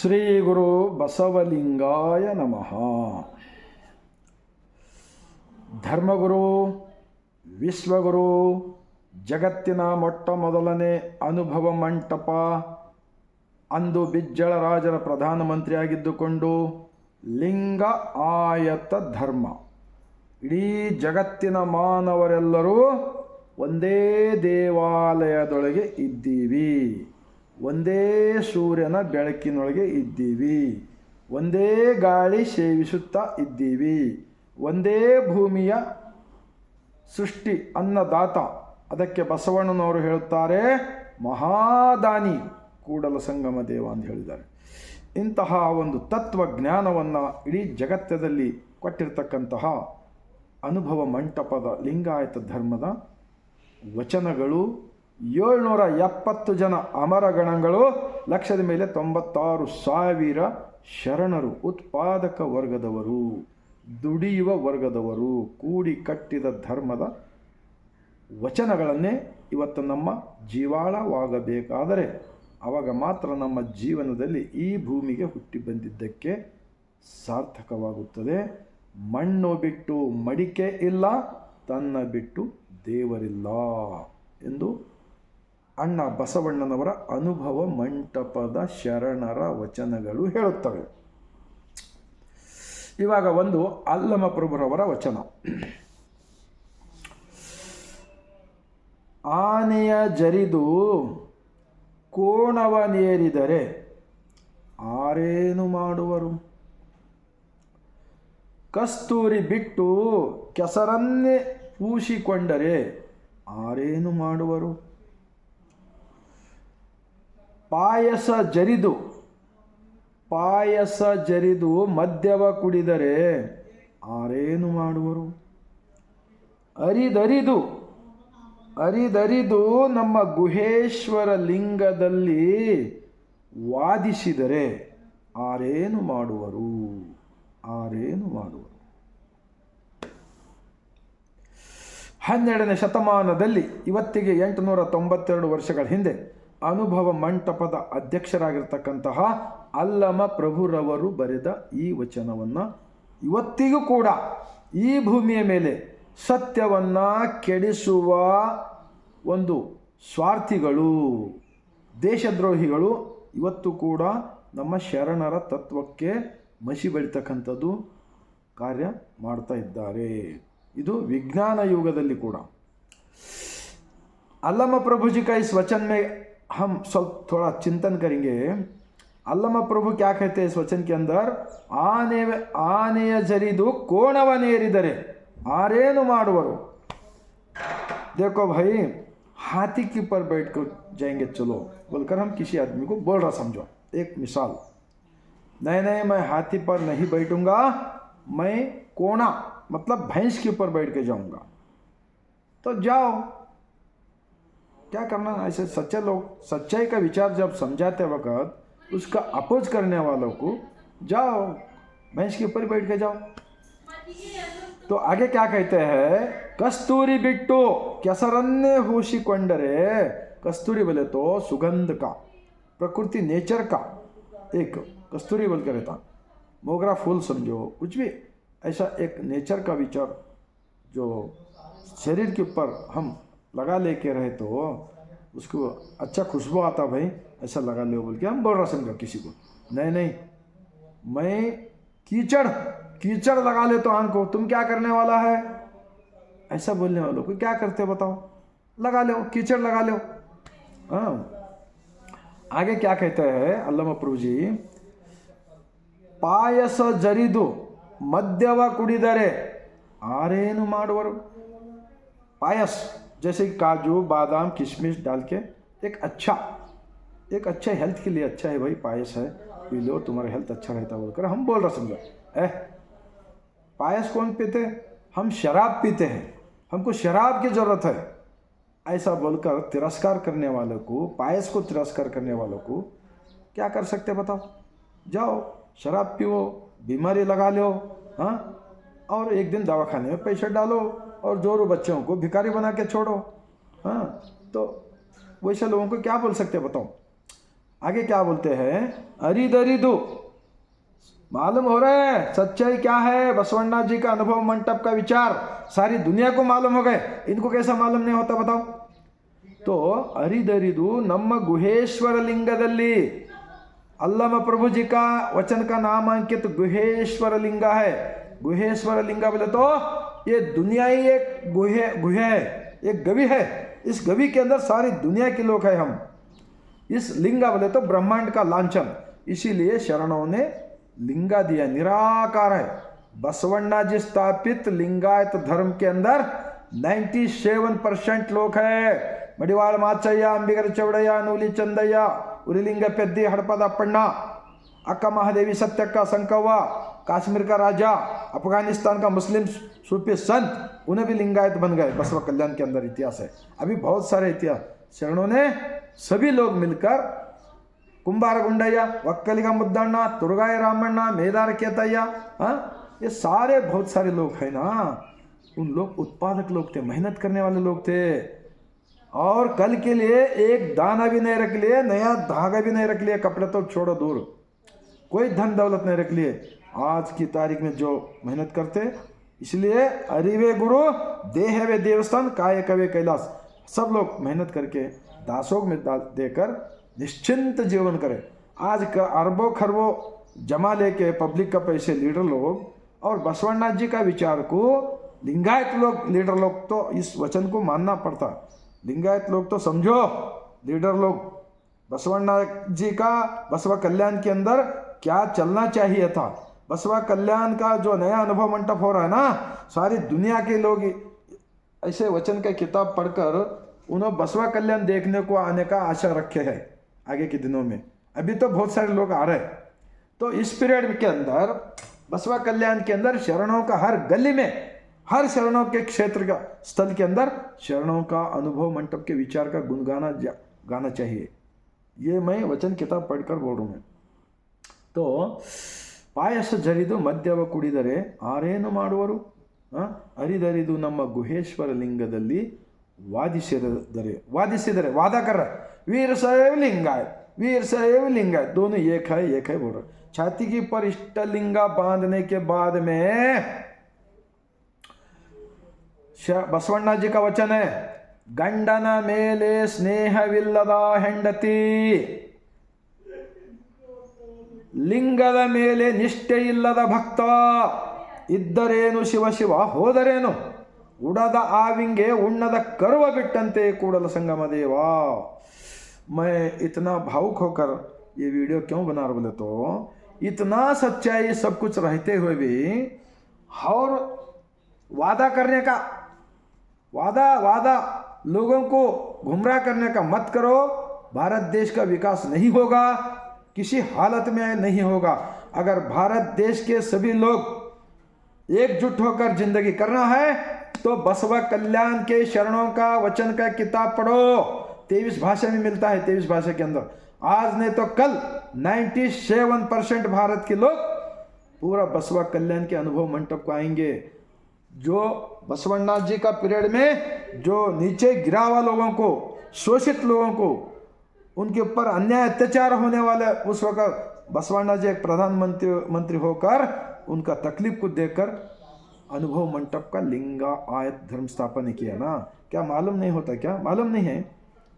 ಶ್ರೀ ಗುರು ಬಸವಲಿಂಗಾಯ ನಮಃ. ಧರ್ಮಗುರು, ವಿಶ್ವಗುರು, ಜಗತ್ತಿನ ಮೊಟ್ಟ ಮೊದಲನೇ ಅನುಭವ ಮಂಟಪ, ಅಂದು ಬಿಜ್ಜಳರಾಜರ ಪ್ರಧಾನಮಂತ್ರಿಯಾಗಿದ್ದುಕೊಂಡು ಲಿಂಗ ಆಯತ ಧರ್ಮ. ಇಡೀ ಜಗತ್ತಿನ ಮಾನವರೆಲ್ಲರೂ ಒಂದೇ ದೇವಾಲಯದೊಳಗೆ ಇದ್ದೀವಿ. ಒಂದೇ ಸೂರ್ಯನ ಬೆಳಕಿನೊಳಗೆ ಇದ್ದೀವಿ. ಒಂದೇ ಗಾಳಿ ಸೇವಿಸುತ್ತಾ ಇದ್ದೀವಿ. ಒಂದೇ ಭೂಮಿಯ ಸೃಷ್ಟಿ, ಅನ್ನದಾತ. ಅದಕ್ಕೆ ಬಸವಣ್ಣನವರು ಹೇಳುತ್ತಾರೆ, ಮಹಾದಾನಿ, ಕೂಡಲ ಸಂಗಮ ದೇವ ಅಂತ ಹೇಳಿದ್ದಾರೆ. ಇಂತಹ ಒಂದು ತತ್ವಜ್ಞಾನವನ್ನು ಇಡೀ ಜಗತ್ತದಲ್ಲಿ ಕೊಟ್ಟಿರ್ತಕ್ಕಂತಹ ಅನುಭವ ಮಂಟಪದ ಲಿಂಗಾಯತ ಧರ್ಮದ ವಚನಗಳು ಏಳ್ನೂರ ಎಪ್ಪತ್ತು ಜನ ಅಮರಗಣಗಳು ಲಕ್ಷದ ಮೇಲೆ ತೊಂಬತ್ತಾರು ಸಾವಿರ ಶರಣರು, ಉತ್ಪಾದಕ ವರ್ಗದವರು, ದುಡಿಯುವ ವರ್ಗದವರು ಕೂಡಿ ಕಟ್ಟಿದ ಧರ್ಮದ ವಚನಗಳನ್ನೇ ಇವತ್ತು ನಮ್ಮ ಜೀವಾಳವಾಗಬೇಕಾದರೆ ಆವಾಗ ಮಾತ್ರ ನಮ್ಮ ಜೀವನದಲ್ಲಿ ಈ ಭೂಮಿಗೆ ಹುಟ್ಟಿ ಬಂದಿದ್ದಕ್ಕೆ ಸಾರ್ಥಕವಾಗುತ್ತದೆ. ಮಣ್ಣು ಬಿಟ್ಟು ಮಡಿಕೆ ಇಲ್ಲ, ತನ್ನ ಬಿಟ್ಟು ದೇವರಿಲ್ಲ ಎಂದು ಅಣ್ಣ ಬಸವಣ್ಣನವರ ಅನುಭವ ಮಂಟಪದ ಶರಣರ ವಚನಗಳು ಹೇಳುತ್ತವೆ. ಇವಾಗ ಒಂದು ಅಲ್ಲಮ ಪ್ರಭುರವರ ವಚನ. ಆನೆಯ ಜರಿದು ಕೋಣವನೇರಿದರೆ ಆರೇನು ಮಾಡುವರು? ಕಸ್ತೂರಿ ಬಿಟ್ಟು ಕೆಸರನ್ನೇ ಪೂಸಿಕೊಂಡರೆ ಆರೇನು ಮಾಡುವರು? ಪಾಯಸ ಜರಿದು ಪಾಯಸ ಜರಿದು ಮದ್ಯವ ಕುಡಿದರೆ ಆರೇನು ಮಾಡುವರು? ಅರಿದರಿದು ಅರಿದರಿದು ನಮ್ಮ ಗುಹೇಶ್ವರ ಲಿಂಗದಲ್ಲಿ ವಾದಿಸಿದರೆ ಆರೇನು ಮಾಡುವರು? ಆರೇನು ಮಾಡುವರು? ಹನ್ನೆರಡನೇ ಶತಮಾನದಲ್ಲಿ, ಇವತ್ತಿಗೆ ಎಂಟುನೂರ ತೊಂಬತ್ತೆರಡು ವರ್ಷಗಳ ಹಿಂದೆ ಅನುಭವ ಮಂಟಪದ ಅಧ್ಯಕ್ಷರಾಗಿರ್ತಕ್ಕಂತಹ ಅಲ್ಲಮ ಪ್ರಭುರವರು ಬರೆದ ಈ ವಚನವನ್ನು ಇವತ್ತಿಗೂ ಕೂಡ ಈ ಭೂಮಿಯ ಮೇಲೆ ಸತ್ಯವನ್ನು ಕೆಡಿಸುವ ಒಂದು ಸ್ವಾರ್ಥಿಗಳು, ದೇಶದ್ರೋಹಿಗಳು ಇವತ್ತು ಕೂಡ ನಮ್ಮ ಶರಣರ ತತ್ವಕ್ಕೆ ಮಸಿ ಬೆಳೀತಕ್ಕಂಥದ್ದು ಕಾರ್ಯ ಮಾಡ್ತಾ ಇದ್ದಾರೆ. ಇದು ವಿಜ್ಞಾನ ಯುಗದಲ್ಲಿ ಕೂಡ. ಅಲ್ಲಮ ಪ್ರಭುಜಿ ಕೈ ಸ್ವಚನ್ಮೆ हम सब थोड़ा चिंतन करेंगे अल्लामा प्रभु क्या कहते हैं इस वचन के अंदर ಆನೆ ಆನೆಯ ಜರಿದು ಕೋಣವನೇರಿದರೆ ಆರೇನು ಮಾಡುವರು देखो भाई हाथी के ऊपर बैठ कर जाएंगे चलो बोलकर हम किसी आदमी को बोल रहा समझो एक मिसाल नहीं नहीं मैं हाथी पर नहीं बैठूंगा मैं कोना मतलब भैंस के ऊपर बैठ के जाऊंगा तो जाओ क्या करना ऐसे सच्चे लोग, सच्चाई का विचार जब समझाते वक्त, उसका अपोज करने वालों को, जाओ भैंस के ऊपर बैठ के जाओ तो आगे क्या कहते हैं? कस्तूरी बिट्टो कैसरन्य होशी कोंडरे, कस्तूरी बोले तो सुगंध का, प्रकृति नेचर का, एक कस्तूरी बोल के रहता मोगरा फूल समझो, कुछ भी, ऐसा एक नेचर का विचार जो शरीर के ऊपर हम लगा लेके रहे तो उसको अच्छा खुशबू आता भाई ऐसा लगा लो बोल के हम बोल रहा समझो किसी को नहीं नहीं मैं कीचड़ कीचड़ लगा ले तो आंख को तुम क्या करने वाला है ऐसा बोलने वालों को क्या करते हो बताओ लगा लो कीचड़ लगा लो हाँ आगे क्या कहते हैं अल्लामा प्रभु जी ಪಾಯಸ ಜರಿದು ಮದ್ಯವ ಕುಡಿದರೆ ಆರೇನು ಮಾಡುವರು पायस जैसे कि काजू, बादाम, किशमिश डाल के एक अच्छा एक अच्छा हेल्थ के लिए अच्छा है भाई, पायस है। पी लो, तुम्हारा हेल्थ अच्छा रहता बोलकर हम बोल रहे समझो। ए पायस कौन पीते हम शराब पीते हैं। हमको शराब की ज़रूरत है। ऐसा बोलकर तिरस्कार करने वालों को, पायस को तिरस्कार करने वालों को क्या कर सकते बताओ? जाओ, शराब पियो, बीमारी लगा लो हाँ? और एक दिन दवाखाने में पैसा डालो। और जोरो बच्चों को, भिखारी बना के छोड़ो। हाँ तो वैसे लोगों को क्या बोल सकते बताओ? आगे क्या बोलते हैं? अरी दरी दो। मालूम हो रहा है, सच्चाई क्या है? बसवन्ना जी का अनुभव, मंडप का विचार, सारी दुनिया को मालूम हो गए। इनको कैसा मालूम नहीं होता बताओ? तो अरिदरिदु नम गुहेश्वर लिंगदली अल्लम प्रभु जी का वचन का नामांकित गुहेश्वर लिंग है। गुहेश्वर लिंग बोले तो ये दुनिया ही एक गुहे गुहे है, एक गवि है। इस गवि के अंदर सारी दुनिया के लोग हैं हम। इस लिंगा बोले तो ब्रह्मांड का लांछन। इसीलिए शरणों ने लिंगा दिया। निराकार है। बसवण्णा जी स्थापित लिंगायत धर्म के अंदर 97 परसेंट लोग है। मडिवाल माचय्या अंबिगर चौड़य्या नूली, चंदैया, उरीलिंग, पेद्दी, हड़पद अप्पण्णा अक्का महादेवी, सत्यक्का संकव्वा काश्मीर का राजा, अफ़गानिस्तान का मुस्लिम सूफी संत, उन्हें भी लिंगायत बन गए। बसवा कल्याण के अंदर इतिहास है। अभी बहुत सारे इतिहास शरणों ने सभी लोग मिलकर कुंभार गुंडैया वक्कलिका मुद्दण्णा तुर्गाय रामण्णा मेदार केतैया हाँ, ये सारे बहुत सारे लोग हैं ना। उन लोग उत्पादक लोग थे, मेहनत करने वाले लोग थे। और कल के लिए एक दाना भी नहीं रख लिए, नया धागा भी नहीं रख लिए, कपड़े तो छोड़ो दूर। कोई धन दौलत नहीं रख लिए। आज की तारीख में जो मेहनत करते, इसलिए अरिवे गुरु, देहवे देवस्थान, काय कवे कैलाश सब लोग मेहनत करके दासों में देकर निश्चिंत जीवन करें। आज का अरबों खरबों जमा लेके पब्लिक का पैसे लीडर लोग और बसवन्नाथ जी का विचार को लिंगायत लोग, लीडर लोग तो इस वचन को मानना पड़ता। लिंगायत लोग तो समझो, लीडर लोग बसवण्णा जी का बसवा कल्याण के अंदर क्या चलना चाहिए था? बसवा कल्याण का जो नया अनुभव मंडप हो रहा है ना, सारी दुनिया के लोग ऐसे वचन का किताब पढ़कर उन्हें बसवा कल्याण देखने को आने का आशा रखे है आगे के दिनों में। अभी तो बहुत सारे लोग आ रहे हैं। तो इस पीरियड के अंदर, बसवा कल्याण के अंदर शरणों का हर गली में, हर शरणों के क्षेत्र का, स्थल के अंदर शरणों का अनुभव मंडप के विचार का गुनगाना जा- गाना चाहिए। ये मैं वचन किताब पढ़कर बोल रहा हूँ। तो ಪಾಯಸ ಜರಿದು ಮದ್ಯವ ಕುಡಿದರೆ ಆರೇನು ಮಾಡುವರು ಆ? ಅರಿದರಿದು ನಮ್ಮ ಗುಹೇಶ್ವರ ಲಿಂಗದಲ್ಲಿ ವಾದಿಸಿದರೆ ವಾದಿಸಿದರೆ वादा कर रहा है वीर सैव लिंगायत वीर सैव लिंगायत दोनों एक है एक है बोल रहे छाती की पर इष्टलिंगा बांधने के बाद में ಶ ಬಸವಣ್ಣ ಜಿ का वचन है ಗಂಡನ ಮೇಲೆ ಸ್ನೇಹವಿಲ್ಲದ ಹೆಂಡತಿ ಲಿಂಗದ ಮೇಲೆ ನಿಷ್ಠೆ ಇಲ್ಲದ ಭಕ್ತ ಇದ್ದರೇನು ಶಿವ ಶಿವ ಹೋದರೇನು ಉಡದ ಆವಿಂಗೆ ಉಣ್ಣದ ಕರುವ ಬಿಟ್ಟಂತೆ ಕೂಡಲ ಸಂಗಮ ದೇವ मैं इतना भावुक होकर ये वीडियो क्यों बना रहा बोले तो इतना सच्चाई सब कुछ रहते हुए भी और वादा करने का वादा वादा लोगों को गुमराह करने का मत करो भारत देश का विकास नहीं होगा किसी हालत में नहीं होगा। अगर भारत देश के सभी लोग एकजुट होकर ज़िंदगी करना है तो बसवा कल्याण के शरणों का वचन का किताब पढ़ो। तेईस भाषा में मिलता है, तेईस भाषा के अंदर। आज नहीं तो कल 97 परसेंट भारत के लोग पूरा बसवा कल्याण के अनुभव मंडप को आएँगे। जो बसवन्नाथ जी का पीरियड में, जो नीचे गिरा हुआ लोगों को, शोषित लोगों को उनके ऊपर अन्याय, अत्याचार होने वाले उस वक्त बसवण्णा जी एक प्रधानमंत्री, मंत्री होकर उनका तकलीफ़ को देखकर अनुभव मंडप का लिंगा आयत धर्म स्थापना किया ना। क्या मालूम नहीं होता क्या? मालूम नहीं है।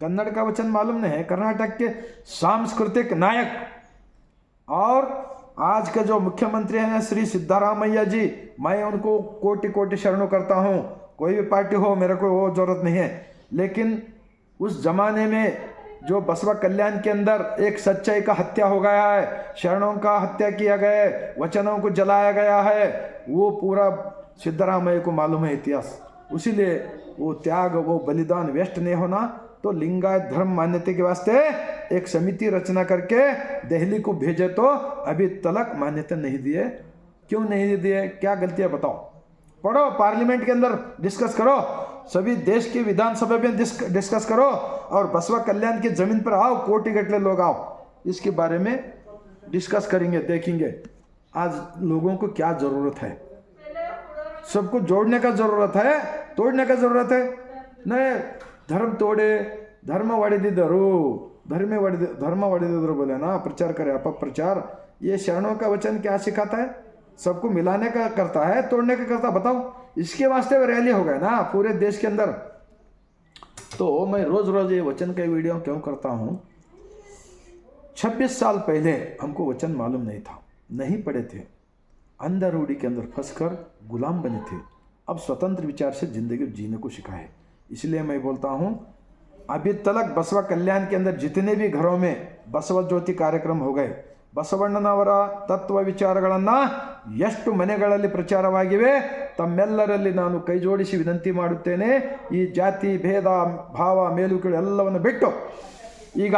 कन्नड़ का वचन मालूम नहीं है। कर्नाटक के सांस्कृतिक नायक और आज का जो मुख्यमंत्री हैं, श्री सिद्धारामैया जी, मैं उनको कोटि कोटि शरणों करता हूँ। कोई भी पार्टी हो, मेरे को वो ज़रूरत नहीं है। लेकिन उस जमाने में जो बसवा कल्याण के अंदर एक सच्चाई का हत्या हो गया है, शरणों का हत्या किया गया है, वचनों को जलाया गया है, वो पूरा सिद्धरामैया को मालूम है इतिहास। उसीलिए वो त्याग, वो बलिदान व्यस्त नहीं होना तो लिंगायत धर्म मान्यता के वास्ते एक समिति रचना करके दिल्ली को भेजे तो अभी तलक मान्यता नहीं दिए। क्यों नहीं दिए? क्या गलतियाँ बताओ? पढ़ो पार्लियामेंट के अंदर डिस्कस करो सभी देश की विधानसभा में डिस्क, डिस्कस करो और बसवा कल्याण की जमीन पर आओ कोटि गटले लोग आओ इसके बारे में डिस्कस करेंगे देखेंगे आज लोगों को क्या जरूरत है सबको जोड़ने का जरूरत है तोड़ने का जरूरत है नहीं धर्म तोड़े धर्म ಒಡೆದಿದ್ದರು धर्म ಒಡೆದ धर्म ಒಡೆದಿದ್ರು बोले ना प्रचार करे अपप्रचार ये शरणों का वचन क्या सिखाता है सबको मिलाने का करता है, तोड़ने का करता बताओ, इसके वास्ते रैली हो गए ना, पूरे देश के अंदर। तो मैं रोज़ रोज़ ये वचन का वीडियो क्यों करता हूँ? छब्बीस साल पहले हमको वचन मालूम नहीं था, नहीं पढ़े थे। अंदर रूढ़ी के अंदर फंस कर गुलाम बने थे। अब स्वतंत्र विचार से ज़िंदगी जीने को सीखा है इसलिए मैं बोलता हूँ, अभी तलक बसवा कल्याण के अंदर जितने भी घरों में बसवा ज्योति कार्यक्रम हो गए ಬಸವಣ್ಣನವರ ತತ್ವ ವಿಚಾರಗಳನ್ನು ಎಷ್ಟು ಮನೆಗಳಲ್ಲಿ ಪ್ರಚಾರವಾಗಿವೆ, ತಮ್ಮೆಲ್ಲರಲ್ಲಿ ನಾನು ಕೈಜೋಡಿಸಿ ವಿನಂತಿ ಮಾಡುತ್ತೇನೆ, ಈ ಜಾತಿ, ಭೇದ, ಭಾವ, ಮೇಲುಕೀಳು ಎಲ್ಲವನ್ನು ಬಿಟ್ಟು ಈಗ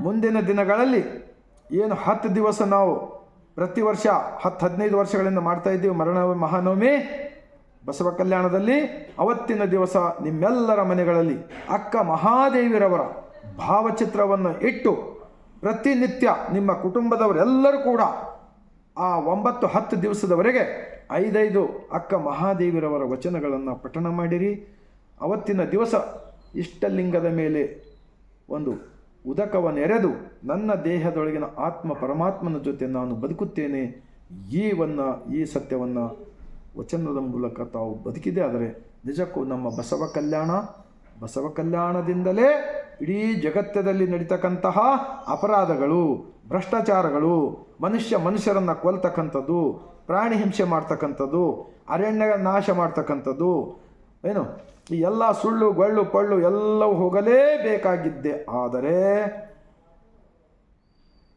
ಮುಂದಿನ ದಿನಗಳಲ್ಲಿ ಏನು ಹತ್ತು ದಿವಸ ನಾವು ಪ್ರತಿ ವರ್ಷ ಹತ್ತು ಹದಿನೈದು ವರ್ಷಗಳಿಂದ ಮಾಡ್ತಾ ಇದ್ದೀವಿ ಮರಣ ಮಹಾನವಮಿ, ಬಸವ ಕಲ್ಯಾಣದಲ್ಲಿ ಅವತ್ತಿನ ದಿವಸ ನಿಮ್ಮೆಲ್ಲರ ಮನೆಗಳಲ್ಲಿ ಅಕ್ಕ ಮಹಾದೇವಿರವರ ಭಾವಚಿತ್ರವನ್ನು ಇಟ್ಟು ಪ್ರತಿನಿತ್ಯ ನಿಮ್ಮ ಕುಟುಂಬದವರೆಲ್ಲರೂ ಕೂಡ ಆ ಒಂಬತ್ತು ಹತ್ತು ದಿವಸದವರೆಗೆ ಐದೈದು ಅಕ್ಕ ಮಹಾದೇವಿರವರ ವಚನಗಳನ್ನು ಪಠಣ ಮಾಡಿರಿ. ಅವತ್ತಿನ ದಿವಸ ಇಷ್ಟಲಿಂಗದ ಮೇಲೆ ಒಂದು ಉದಕವನ್ನು ಎರೆದು ನನ್ನ ದೇಹದೊಳಗಿನ ಆತ್ಮ ಪರಮಾತ್ಮನ ಜೊತೆ ನಾನು ಬದುಕುತ್ತೇನೆ. ಈವನ್ನು ಈ ಸತ್ಯವನ್ನು ವಚನದ ಮೂಲಕ ತಾವು ಬದುಕಿದೆ. ಆದರೆ ನಿಜಕ್ಕೂ ನಮ್ಮ ಬಸವ ಕಲ್ಯಾಣ ಬಸವ ಕಲ್ಯಾಣದಿಂದಲೇ ಇಡೀ ಜಗತ್ತದಲ್ಲಿ ನಡೀತಕ್ಕಂತಹ ಅಪರಾಧಗಳು, ಭ್ರಷ್ಟಾಚಾರಗಳು, ಮನುಷ್ಯ ಮನುಷ್ಯರನ್ನು ಕೊಲ್ತಕ್ಕಂಥದ್ದು, ಪ್ರಾಣಿ ಹಿಂಸೆ ಮಾಡ್ತಕ್ಕಂಥದ್ದು, ಅರಣ್ಯ ನಾಶ ಮಾಡ್ತಕ್ಕಂಥದ್ದು, ಏನು? ಈ ಎಲ್ಲ ಸುಳ್ಳು, ಗೊಳ್ಳು, ಪಳ್ಳು ಎಲ್ಲವೂ ಹೋಗಲೇಬೇಕಾಗಿದ್ದೆ. ಆದರೆ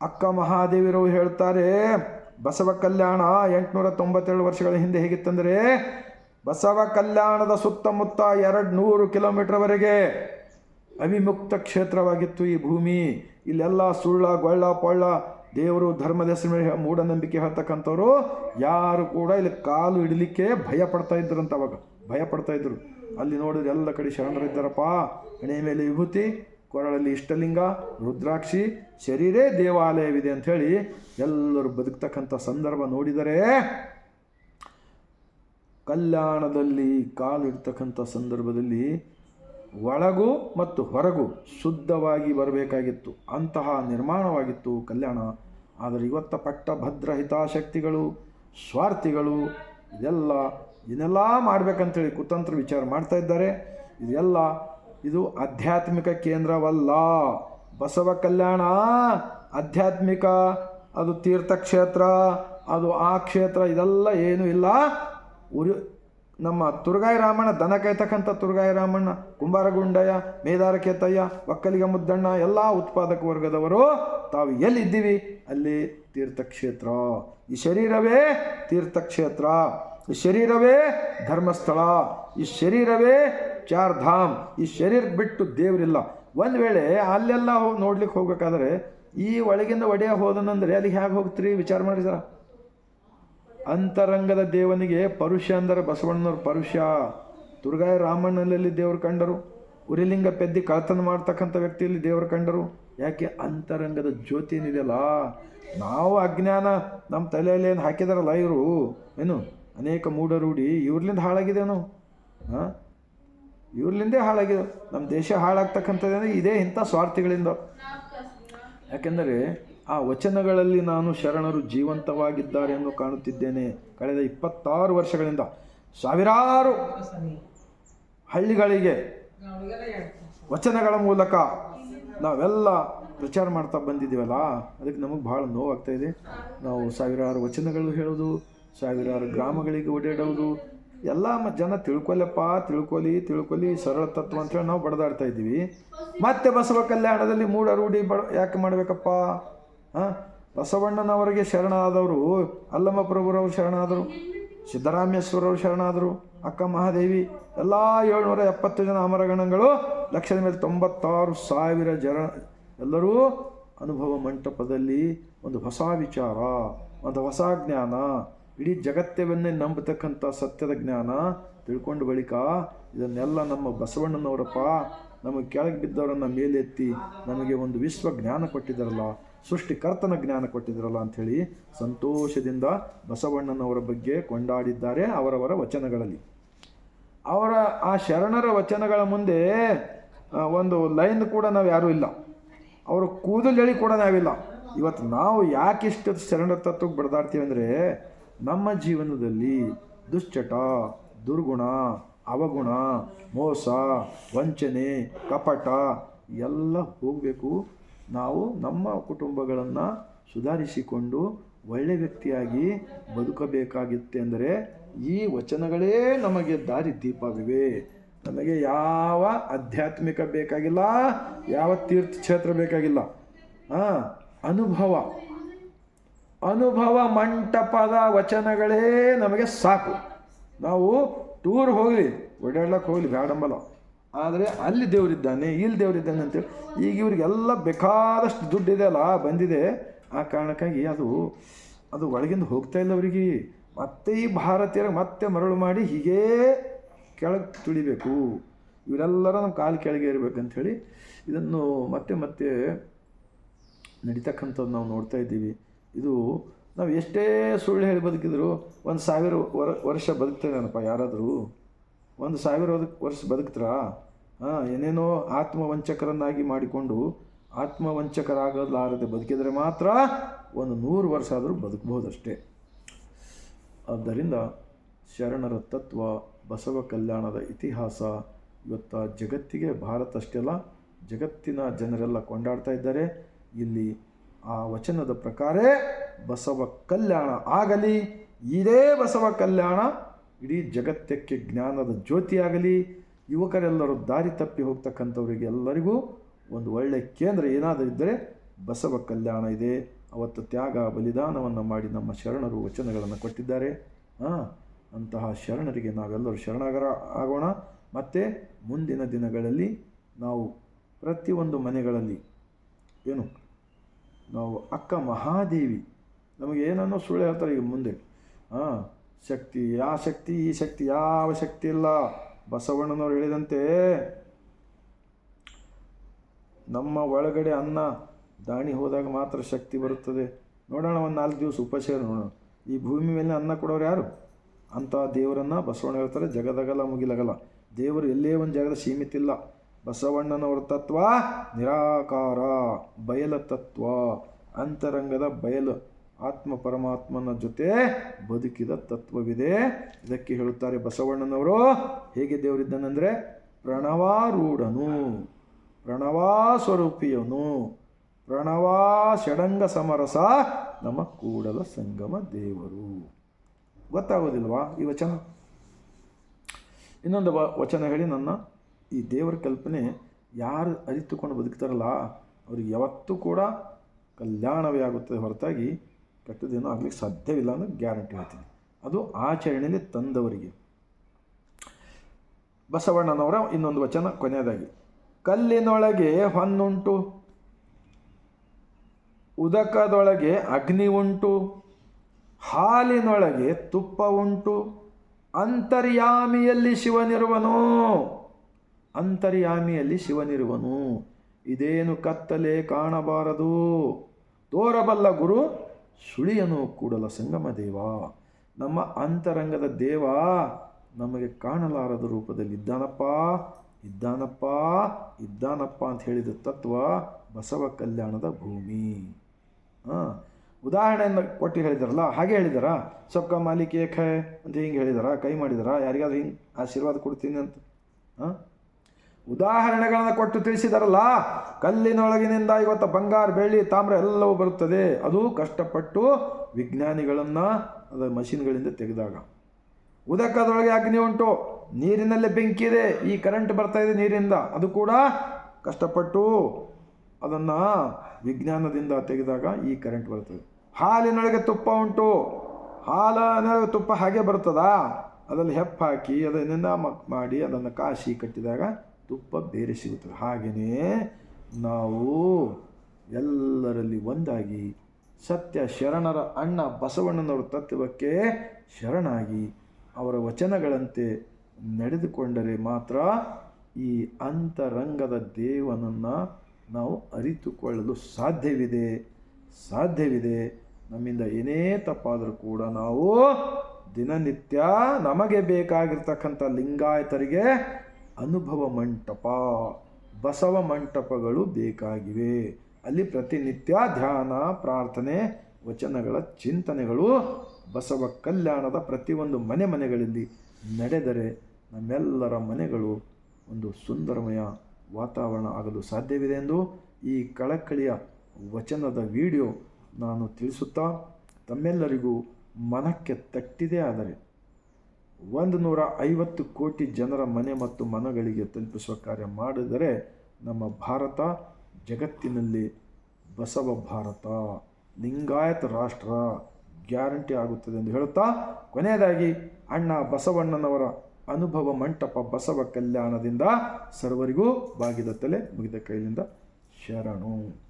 ಅಕ್ಕ ಮಹಾದೇವಿರು ಹೇಳ್ತಾರೆ, ಬಸವ ಕಲ್ಯಾಣ ಎಂಟುನೂರ ತೊಂಬತ್ತೇಳು ವರ್ಷಗಳ ಹಿಂದೆ ಹೇಗಿತ್ತಂದರೆ, ಬಸವ ಕಲ್ಯಾಣದ ಸುತ್ತಮುತ್ತ ಎರಡು ನೂರು ಕಿಲೋಮೀಟರ್ವರೆಗೆ ಅವಿಮುಕ್ತ ಕ್ಷೇತ್ರವಾಗಿತ್ತು ಈ ಭೂಮಿ. ಇಲ್ಲೆಲ್ಲ ಸುಳ್ಳ, ಗೊಳ್ಳ, ಪೊಳ್ಳ. ದೇವರು ಧರ್ಮದ ಹೆಸರು ಮೂಢನಂಬಿಕೆ ಹೇಳ್ತಕ್ಕಂಥವ್ರು ಯಾರು ಕೂಡ ಇಲ್ಲಿ ಕಾಲು ಇಡಲಿಕ್ಕೆ ಭಯ ಪಡ್ತಾ ಇದ್ರಂತ ಅವಾಗ. ಭಯ ಪಡ್ತಾ ಇದ್ರು ಅಲ್ಲಿ ನೋಡಿದ್ರೆ ಎಲ್ಲ ಕಡೆ ಶರಣರಿದ್ದಾರಪ್ಪ ಹಣೆ ಮೇಲೆ ವಿಭೂತಿ, ಕೊರಳಲ್ಲಿ ಇಷ್ಟಲಿಂಗ, ರುದ್ರಾಕ್ಷಿ, ಶರೀರೇ ದೇವಾಲಯವಿದೆ ಅಂಥೇಳಿ ಎಲ್ಲರೂ ಬದುಕ್ತಕ್ಕಂಥ ಸಂದರ್ಭ ನೋಡಿದರೆ ಕಲ್ಯಾಣದಲ್ಲಿ ಕಾಲು ಇಡ್ತಕ್ಕಂಥ ಸಂದರ್ಭದಲ್ಲಿ ಒಳಗು ಮತ್ತು ಹೊರಗು ಶುದ್ಧವಾಗಿ ಬರಬೇಕಾಗಿತ್ತು. ಅಂತಹ ನಿರ್ಮಾಣವಾಗಿತ್ತು ಕಲ್ಯಾಣ. ಆದರೆ ಇವತ್ತ ಪಟ್ಟ ಭದ್ರ ಹಿತಾಸಕ್ತಿಗಳು, ಸ್ವಾರ್ಥಿಗಳು, ಇದೆಲ್ಲ, ಇದನ್ನೆಲ್ಲ ಮಾಡಬೇಕಂತೇಳಿ ಕುತಂತ್ರ ವಿಚಾರ ಮಾಡ್ತಾ ಇದ್ದಾರೆ. ಇದೆಲ್ಲ, ಇದು ಆಧ್ಯಾತ್ಮಿಕ ಕೇಂದ್ರವಲ್ಲ. ಬಸವ ಕಲ್ಯಾಣ, ಆಧ್ಯಾತ್ಮಿಕ, ಅದು ತೀರ್ಥಕ್ಷೇತ್ರ, ಅದು ಆ ಕ್ಷೇತ್ರ, ಇದೆಲ್ಲ ಏನೂ ಇಲ್ಲ. ಉರಿ ನಮ್ಮ ತುರ್ಗಾಯಿ ರಾಮಣ್ಣ ದನ ಕಾಯ್ತಕ್ಕಂಥ ತುರ್ಗಾಯಿ ರಾಮಣ್ಣ ಕುಂಬಾರಗುಂಡಯ್ಯ ಮೇದಾರ ಕೇತಯ್ಯ ಒಕ್ಕಲಿಗ ಮುದ್ದಣ್ಣ ಎಲ್ಲ ಉತ್ಪಾದಕ ವರ್ಗದವರು ತಾವು ಎಲ್ಲಿದ್ದೀವಿ? ಅಲ್ಲಿ ತೀರ್ಥಕ್ಷೇತ್ರ. ಈ ಶರೀರವೇ ತೀರ್ಥಕ್ಷೇತ್ರ. ಈ ಶರೀರವೇ ಧರ್ಮಸ್ಥಳ. ಈ ಶರೀರವೇ ಚಾರ್ಧಾಮ್. ಈ ಶರೀರ ಬಿಟ್ಟು ದೇವರಿಲ್ಲ. ಒಂದು ವೇಳೆ ಅಲ್ಲೆಲ್ಲ ಹೋಗಿ ನೋಡ್ಲಿಕ್ಕೆ ಹೋಗ್ಬೇಕಾದ್ರೆ ಈ ಒಳಗಿಂದ ಒಡೆಯ ಹೋದನಂದ್ರೆ ಅಲ್ಲಿಗೆ ಹೇಗೆ ಹೋಗ್ತೀರಿ? ವಿಚಾರ ಮಾಡಿ ಸರ. ಅಂತರಂಗದ ದೇವನಿಗೆ ಪರುಷ ಅಂದರೆ ಬಸವಣ್ಣನವ್ರು ಪರುಷ ದುರ್ಗಾಯ ರಾಮಣ್ಣನಲ್ಲಿ ದೇವರು ಕಂಡರು. ಉರಿಲಿಂಗ ಪೆದ್ದಿ ಕಳತನ ಮಾಡ್ತಕ್ಕಂಥ ವ್ಯಕ್ತಿಯಲ್ಲಿ ದೇವರು ಕಂಡರು. ಯಾಕೆ? ಅಂತರಂಗದ ಜ್ಯೋತಿ ಏನಿದೆಯಲ್ಲ? ನಾವು ಅಜ್ಞಾನ ನಮ್ಮ ತಲೆಯಲ್ಲಿ ಏನು ಹಾಕಿದಾರಲ್ಲ ಇವರು? ಏನು? ಅನೇಕ ಮೂಢರೂಢಿ. ಇವ್ರಲಿಂದ ಹಾಳಾಗಿದೇನು ಹಾಂ? ಇವ್ರಲಿಂದೇ ಹಾಳಾಗಿದೆ. ನಮ್ಮ ದೇಶ ಹಾಳಾಗ್ತಕ್ಕಂಥದ್ದೇನೆ ಇದೇ ಇಂಥ ಸ್ವಾರ್ಥಿಗಳಿಂದ. ಯಾಕೆಂದರೆ ಆ ವಚನಗಳಲ್ಲಿ ನಾನು ಶರಣರು ಜೀವಂತವಾಗಿದ್ದಾರೆ ಎಂದು ಕಾಣುತ್ತಿದ್ದೇನೆ. ಕಳೆದ ಇಪ್ಪತ್ತಾರು ವರ್ಷಗಳಿಂದ ಸಾವಿರಾರು ಹಳ್ಳಿಗಳಿಗೆ ವಚನಗಳ ಮೂಲಕ ನಾವೆಲ್ಲ ಪ್ರಚಾರ ಮಾಡ್ತಾ ಬಂದಿದ್ದೀವಲ್ಲ, ಅದಕ್ಕೆ ನಮಗೆ ಭಾಳ ನೋವಾಗ್ತಾ ಇದೆ. ನಾವು ಸಾವಿರಾರು ವಚನಗಳು ಹೇಳೋದು ಸಾವಿರಾರು ಗ್ರಾಮಗಳಿಗೆ ಓಡಾಡೋದು ಎಲ್ಲ ಜನ ತಿಳ್ಕೊಲ್ಲಪ್ಪ, ತಿಳ್ಕೊಲಿ ತಿಳ್ಕೊಲಿ, ಸರಳ ತತ್ವ ಅಂತೇಳಿ ನಾವು ಬಡದಾಡ್ತಾ ಇದ್ದೀವಿ. ಮತ್ತೆ ಬಸವ ಕಲ್ಯಾಣದಲ್ಲಿ ಮೂಢ ರೂಢಿ ಬಡ, ಯಾಕೆ ಮಾಡಬೇಕಪ್ಪ? ಬಸವಣ್ಣನವರಿಗೆ ಶರಣಾದವರು, ಅಲ್ಲಮ್ಮ ಪ್ರಭುರವರು ಶರಣಾದರು ಸಿದ್ದರಾಮೇಶ್ವರವರು ಶರಣಾದರು, ಅಕ್ಕ ಮಹಾದೇವಿ, ಎಲ್ಲ ಏಳ್ನೂರ ಎಪ್ಪತ್ತು ಜನ ಅಮರಗಣಗಳು, ಲಕ್ಷದ ಮೇಲೆ ತೊಂಬತ್ತಾರು ಸಾವಿರ ಜನ, ಎಲ್ಲರೂ ಅನುಭವ ಮಂಟಪದಲ್ಲಿ ಒಂದು ಹೊಸ ವಿಚಾರ, ಒಂದು ಹೊಸ ಜ್ಞಾನ, ಇಡೀ ಜಗತ್ತವನ್ನೇ ನಂಬತಕ್ಕಂಥ ಸತ್ಯದ ಜ್ಞಾನ ತಿಳ್ಕೊಂಡ ಬಳಿಕ ಇದನ್ನೆಲ್ಲ ನಮ್ಮ ಬಸವಣ್ಣನವರಪ್ಪ ನಮಗೆ ಕೆಳಗೆ ಬಿದ್ದವರನ್ನು ಮೇಲೆತ್ತಿ ನಮಗೆ ಒಂದು ವಿಶ್ವ ಜ್ಞಾನ ಕೊಟ್ಟಿದ್ದಾರಲ್ಲ ಸೃಷ್ಟಿಕರ್ತನ ಜ್ಞಾನ ಕೊಟ್ಟಿದ್ರಲ್ಲ ಅಂಥೇಳಿ ಸಂತೋಷದಿಂದ ಬಸವಣ್ಣನವರ ಬಗ್ಗೆ ಕೊಂಡಾಡಿದ್ದಾರೆ ಅವರವರ ವಚನಗಳಲ್ಲಿ. ಅವರ ಆ ಶರಣರ ವಚನಗಳ ಮುಂದೆ ಒಂದು ಲೈನ್ ಕೂಡ ನಾವು ಯಾರೂ ಇಲ್ಲ. ಅವರ ಕೂದಲು ಎಳಿ ಕೂಡ ನಾವಿಲ್ಲ ಇವತ್ತು ನಾವು ಯಾಕೆ ಇಷ್ಟು ಶರಣ ತತ್ವಕ್ಕೆ ಬಡ್ದಾಡ್ತೀವಿ ಅಂದರೆ, ನಮ್ಮ ಜೀವನದಲ್ಲಿ ದುಶ್ಚಟ, ದುರ್ಗುಣ, ಅವಗುಣ, ಮೋಸ, ವಂಚನೆ, ಕಪಟ ಎಲ್ಲ ಹೋಗಬೇಕು. ನಾವು ನಮ್ಮ ಕುಟುಂಬಗಳನ್ನು ಸುಧಾರಿಸಿಕೊಂಡು ಒಳ್ಳೆ ವ್ಯಕ್ತಿಯಾಗಿ ಬದುಕಬೇಕಾಗಿತ್ತೆ ಅಂದರೆ ಈ ವಚನಗಳೇ ನಮಗೆ ದಾರಿ ದೀಪವಿವೆ. ನಮಗೆ ಯಾವ ಆಧ್ಯಾತ್ಮಿಕ ಬೇಕಾಗಿಲ್ಲ, ಯಾವ ತೀರ್ಥಕ್ಷೇತ್ರ ಬೇಕಾಗಿಲ್ಲ. ಹಾಂ ಅನುಭವ. ಅನುಭವ ಮಂಟಪದ ವಚನಗಳೇ ನಮಗೆ ಸಾಕು. ನಾವು ಟೂರ್ ಹೋಗಲಿ ಓಡಾಡ್ಲಕ್ಕೆ ಹೋಗಲಿ ಬ್ಯಾಡಂಬಲ್ಲ ಆದರೆ ಅಲ್ಲಿ ದೇವರಿದ್ದಾನೆ, ಇಲ್ಲಿ ದೇವರಿದ್ದಾನೆ ಅಂತೇಳಿ ಈಗ ಇವರಿಗೆಲ್ಲ ಬೇಕಾದಷ್ಟು ದುಡ್ಡಿದೆ ಅಲ್ಲ ಬಂದಿದೆ. ಆ ಕಾರಣಕ್ಕಾಗಿ ಅದು ಅದು ಒಳಗಿಂದ ಹೋಗ್ತಾ ಇಲ್ಲ ಅವರಿಗೆ. ಮತ್ತೆ ಈ ಭಾರತೀಯರಿಗೆ ಮತ್ತೆ ಮರಳು ಮಾಡಿ ಹೀಗೇ ಕೆಳಗೆ ತುಳಿಬೇಕು. ಇವರೆಲ್ಲರ ನಮ್ಮ ಕಾಲು ಕೆಳಗೆ ಇರಬೇಕಂಥೇಳಿ ಇದನ್ನು ಮತ್ತೆ ಮತ್ತೆ ನಡೀತಕ್ಕಂಥದ್ದು ನಾವು ನೋಡ್ತಾ ಇದ್ದೀವಿ. ಇದು ನಾವು ಎಷ್ಟೇ ಸುಳ್ಳು ಹೇಳಿ ಬದುಕಿದ್ರು, ಒಂದು ಸಾವಿರ ವರ, ವರ್ಷ ಬದುಕ್ತಾರೇನಪ್ಪ ಯಾರಾದರೂ. ಒಂದು ಸಾವಿರ ವರ್ಷ ಬದುಕ್ತಾರಾ? ಹಾಂ, ಏನೇನೋ ಆತ್ಮವಂಚಕರನ್ನಾಗಿ ಮಾಡಿಕೊಂಡು ಆತ್ಮವಂಚಕರಾಗಲಾರದೆ ಬದುಕಿದರೆ ಮಾತ್ರ ಒಂದು ನೂರು ವರ್ಷ ಆದರೂ ಬದುಕಬಹುದಷ್ಟೇ. ಆದ್ದರಿಂದ ಶರಣರ ತತ್ವ, ಬಸವ ಕಲ್ಯಾಣದ ಇತಿಹಾಸ ಇವತ್ತ ಜಗತ್ತಿಗೆ ಭಾರತ ಅಲ್ಲ ಜಗತ್ತಿನ ಜನರೆಲ್ಲ ಕೊಂಡಾಡ್ತಾ ಇದ್ದಾರೆ. ಇಲ್ಲಿ ಆ ವಚನದ ಪ್ರಕಾರ ಬಸವ ಕಲ್ಯಾಣ ಆಗಲಿ. ಇದೇ ಬಸವ ಕಲ್ಯಾಣ. ಇಡೀ ಜಗತ್ತಕ್ಕೆ ಜ್ಞಾನದ ಜ್ಯೋತಿಯಾಗಲಿ, ಯುವಕರೆಲ್ಲರೂ ದಾರಿ ತಪ್ಪಿ ಹೋಗ್ತಕ್ಕಂಥವರಿಗೆ ಎಲ್ಲರಿಗೂ ಒಂದು ಒಳ್ಳೆಯ ಕೇಂದ್ರ ಏನಾದರೂ ಇದ್ದರೆ ಬಸವ ಕಲ್ಯಾಣ ಇದೆ. ಅವತ್ತು ತ್ಯಾಗ, ಬಲಿದಾನವನ್ನು ಮಾಡಿ ನಮ್ಮ ಶರಣರು ವಚನಗಳನ್ನು ಕೊಟ್ಟಿದ್ದಾರೆ. ಹಾಂ ಅಂತಹ ಶರಣರಿಗೆ ನಾವೆಲ್ಲರೂ ಶರಣಾಗರ ಆಗೋಣ. ಮತ್ತು ಮುಂದಿನ ದಿನಗಳಲ್ಲಿ ನಾವು ಪ್ರತಿಯೊಂದು ಮನೆಗಳಲ್ಲಿ ಏನು, ನಾವು ಅಕ್ಕ ಮಹಾದೇವಿ, ನಮಗೆ ಏನನ್ನೋ ಸುಳ್ಳು ಹೇಳ್ತಾರೆ ಈಗ ಮುಂದೆ. ಹಾಂ ಶಕ್ತಿ ಆ ಶಕ್ತಿ, ಈ ಶಕ್ತಿ, ಯಾವ ಶಕ್ತಿ ಇಲ್ಲ? ಬಸವಣ್ಣನವರು ಹೇಳಿದಂತೆ, ನಮ್ಮ ಒಳಗಡೆ ಅನ್ನ ದಾಣಿ ಹೋದಾಗ ಮಾತ್ರ ಶಕ್ತಿ ಬರುತ್ತದೆ. ನೋಡೋಣ ಒಂದು ನಾಲ್ಕು ದಿವಸ ಉಪಶೇರ ನೋಡೋಣ. ಈ ಭೂಮಿ ಮೇಲೆ ಅನ್ನ ಕೊಡೋರು ಯಾರು? ಅಂಥ ದೇವರನ್ನು ಬಸವಣ್ಣ ಹೇಳ್ತಾರೆ, ಜಗದಗಲ ಮುಗಿಲಗಲ. ದೇವರು ಎಲ್ಲೇ ಒಂದು ಜಾಗದ ಸೀಮಿತ ಇಲ್ಲ. ಬಸವಣ್ಣನವರ ತತ್ವ ನಿರಾಕಾರ, ಬಯಲ ತತ್ವ, ಅಂತರಂಗದ ಬಯಲು. ಆತ್ಮ ಪರಮಾತ್ಮನ ಜೊತೆ ಬದುಕಿದ ತತ್ವವಿದೆ. ಇದಕ್ಕೆ ಹೇಳುತ್ತಾರೆ ಬಸವಣ್ಣನವರು. ಹೇಗೆ ದೇವರಿದ್ದಾನಂದರೆ, ಪ್ರಣವಾರೂಢನು ಪ್ರಣವಾ ಸ್ವರೂಪಿಯನು ಪ್ರಣವಾ ಷಡಂಗ ಸಮರಸ ನಮ್ಮ ಕೂಡಲ ಸಂಗಮ ದೇವರು. ಗೊತ್ತಾಗೋದಿಲ್ವಾ ಈ ವಚನ? ಇನ್ನೊಂದು ವಚನ ಹೇಳಿ ನನ್ನ ಈ ದೇವರ ಕಲ್ಪನೆ ಯಾರು ಅರಿತುಕೊಂಡು ಬದುಕ್ತಾರಲ್ಲ, ಅವ್ರಿಗೆ ಯಾವತ್ತೂ ಕೂಡ ಕಲ್ಯಾಣವೇ ಆಗುತ್ತದೆ ಹೊರತಾಗಿ ಕೆಟ್ಟದೇನೂ ಆಗಲಿಕ್ಕೆ ಸಾಧ್ಯವಿಲ್ಲ ಅನ್ನೋ ಗ್ಯಾರಂಟಿ ಹೇಳ್ತೀನಿ. ಅದು ಆಚರಣೆಯಲ್ಲಿ ತಂದವರಿಗೆ. ಬಸವಣ್ಣನವರ ಇನ್ನೊಂದು ವಚನ ಕೊನೆಯದಾಗಿ, ಕಲ್ಲಿನೊಳಗೆ ಹೊನ್ನುಂಟು, ಉದಕದೊಳಗೆ ಅಗ್ನಿ ಉಂಟು ಹಾಲಿನೊಳಗೆ ತುಪ್ಪ ಉಂಟು ಅಂತರ್ಯಾಮಿಯಲ್ಲಿ ಶಿವನಿರುವನು ಅಂತರ್ಯಾಮಿಯಲ್ಲಿ ಶಿವನಿರುವನು. ಇದೇನು ಕತ್ತಲೆ ಕಾಣಬಾರದು. ತೋರಬಲ್ಲ ಗುರು ಸುಳಿಯನು ಕೂಡಲ, ಸಂಗಮ ದೇವ, ನಮ್ಮ ಅಂತರಂಗದ ದೇವ ನಮಗೆ ಕಾಣಲಾರದ ರೂಪದಲ್ಲಿ ಇದ್ದಾನಪ್ಪ ಇದ್ದಾನಪ್ಪ ಇದ್ದಾನಪ್ಪ ಅಂತ ಹೇಳಿದ ತತ್ವ ಬಸವ ಕಲ್ಯಾಣದ ಭೂಮಿ. ಹಾಂ, ಉದಾಹರಣೆಯನ್ನು ಕೊಟ್ಟು ಹೇಳಿದಾರಲ್ಲ, ಹಾಗೆ ಹೇಳಿದಾರ? ಸೊಕ್ಕ ಮಾಲಿಕೆ ಖ ಅಂತ ಹಿಂಗೆ ಹೇಳಿದಾರ? ಕೈ ಮಾಡಿದಾರ? ಯಾರಿಗಾದ್ರೂ ಹಿಂಗೆ ಆಶೀರ್ವಾದ ಕೊಡ್ತೀನಿ ಅಂತ. ಹಾಂ ಉದಾಹರಣೆಗಳನ್ನು ಕೊಟ್ಟು ತಿಳಿಸಿದಾರಲ್ಲ, ಕಲ್ಲಿನೊಳಗಿನಿಂದ ಇವತ್ತು ಬಂಗಾರ, ಬೆಳ್ಳಿ, ತಾಮ್ರ ಎಲ್ಲವೂ ಬರುತ್ತದೆ. ಅದು ಕಷ್ಟಪಟ್ಟು ವಿಜ್ಞಾನಿಗಳನ್ನು ಅದರ ಮಷಿನ್ಗಳಿಂದ ತೆಗೆದಾಗ. ಉದಕದೊಳಗೆ ಅಗ್ನಿ ಉಂಟು, ನೀರಿನಲ್ಲಿ ಬೆಂಕಿ ಇದೆ, ಈ ಕರೆಂಟ್ ಬರ್ತಾ ಇದೆ ನೀರಿಂದ. ಅದು ಕೂಡ ಕಷ್ಟಪಟ್ಟು ಅದನ್ನು ವಿಜ್ಞಾನದಿಂದ ತೆಗೆದಾಗ ಈ ಕರೆಂಟ್ ಬರ್ತದೆ ಹಾಲಿನೊಳಗೆ ತುಪ್ಪ ಉಂಟು, ಹಾಲಿನೊಳಗೆ ತುಪ್ಪ ಹಾಗೆ ಬರ್ತದಾ ಅದರಲ್ಲಿ ಹೆಪ್ಪು ಹಾಕಿ ಅದನ್ನೆಲ್ಲ ಮ- ಮಾಡಿ ಅದನ್ನು ಕಾಶಿ ಕಟ್ಟಿದಾಗ ತುಪ್ಪ ಬೇರೆ ಸಿಗುತ್ತದೆ. ಹಾಗೆಯೇ ನಾವು ಎಲ್ಲರಲ್ಲಿ ಒಂದಾಗಿ ಸತ್ಯ ಶರಣರ ಅಣ್ಣ ಬಸವಣ್ಣನವರ ತತ್ವಕ್ಕೆ ಶರಣಾಗಿ ಅವರ ವಚನಗಳಂತೆ ನಡೆದುಕೊಂಡರೆ ಮಾತ್ರ ಈ ಅಂತರಂಗದ ದೇವನನ್ನು ನಾವು ಅರಿತುಕೊಳ್ಳಲು ಸಾಧ್ಯವಿದೆ. ಸಾಧ್ಯವಿದೆ. ನಮ್ಮಿಂದ ಏನೇ ತಪ್ಪಾದರೂ ಕೂಡ ನಾವು ದಿನನಿತ್ಯ ನಮಗೆ ಬೇಕಾಗಿರ್ತಕ್ಕಂಥ ಲಿಂಗಾಯತರಿಗೆ ಅನುಭವ ಮಂಟಪ, ಬಸವ ಮಂಟಪಗಳು ಬೇಕಾಗಿವೆ. ಅಲ್ಲಿ ಪ್ರತಿನಿತ್ಯ ಧ್ಯಾನ, ಪ್ರಾರ್ಥನೆ, ವಚನಗಳ ಚಿಂತನೆಗಳು, ಬಸವ ಕಲ್ಯಾಣದ ಪ್ರತಿಯೊಂದು ಮನೆ ಮನೆಗಳಲ್ಲಿ ನಡೆದರೆ ನಮ್ಮೆಲ್ಲರ ಮನೆಗಳು ಒಂದು ಸುಂದರಮಯ ವಾತಾವರಣ ಆಗಲು ಸಾಧ್ಯವಿದೆ ಎಂದು ಈ ಕಳಕಳಿಯ ವಚನದ ವಿಡಿಯೋ ನಾನು ತಿಳಿಸುತ್ತಾ ತಮ್ಮೆಲ್ಲರಿಗೂ ಮನಕ್ಕೆ ತಟ್ಟಿದೆ ಆದರೆ ಒಂದು ನೂರ ಐವತ್ತು ಕೋಟಿ ಜನರ ಮನೆ ಮತ್ತು ಮನಗಳಿಗೆ ತಲುಪಿಸುವ ಕಾರ್ಯ ಮಾಡಿದರೆ ನಮ್ಮ ಭಾರತ ಜಗತ್ತಿನಲ್ಲಿ ಬಸವ ಭಾರತ, ಲಿಂಗಾಯತ ರಾಷ್ಟ್ರ ಗ್ಯಾರಂಟಿ ಆಗುತ್ತದೆ ಎಂದು ಹೇಳುತ್ತಾ, ಕೊನೆಯದಾಗಿ ಅಣ್ಣ ಬಸವಣ್ಣನವರ ಅನುಭವ ಮಂಟಪ ಬಸವ ಕಲ್ಯಾಣದಿಂದ ಸರ್ವರಿಗೂ ಬಾಗಿದ ತಲೆ ಮುಗಿದ ಕೈಲಿಂದ ಶರಣು.